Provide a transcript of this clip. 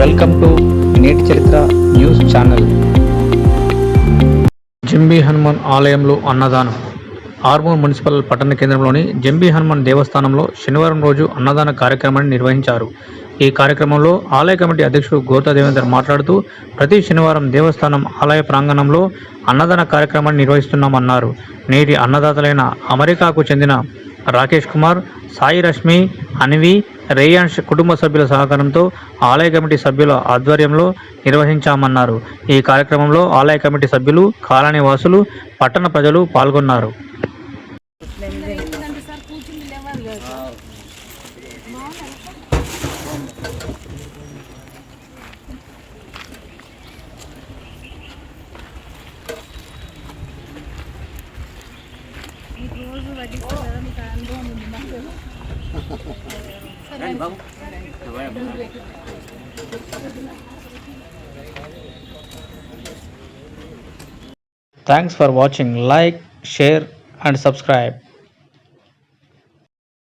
Welcome to నేటి చరిత్ర news channel. జంబీ Hanuman ఆలయంలో అన్నదానం. ఆర్మూర్ మున్సిపల్ పట్టణ కేంద్రంలోని జంబీ హనుమాన్ దేవస్థానంలో శనివారం రోజు అన్నదాన కార్యక్రమాన్ని నిర్వహించారు. ఈ కార్యక్రమంలో ఆలయ కమిటీ అధ్యక్షుడు గోతా దేవేందర్ మాట్లాడుతూ ప్రతి శనివారం దేవస్థానం ఆలయ ప్రాంగణంలో అన్నదాన కార్యక్రమాన్ని నిర్వహిస్తున్నామన్నారు. నేటి అన్నదాతలైన అమెరికాకు చెందిన రాకేష్ కుమార్ సాయి రష్మి అన్వి రేయాన్ష్ కుటుంబ సభ్యుల సహకారంతో ఆలయ కమిటీ సభ్యుల ఆధ్వర్యంలో నిర్వహించామన్నారు. ఈ కార్యక్రమంలో ఆలయ కమిటీ సభ్యులు కాలనీ వాసులు పట్టణ ప్రజలు పాల్గొన్నారు. రోజు వడ్డిస్తారు కదా మీకు అనుభవం ఉంది మాకు thanks for watching like share and subscribe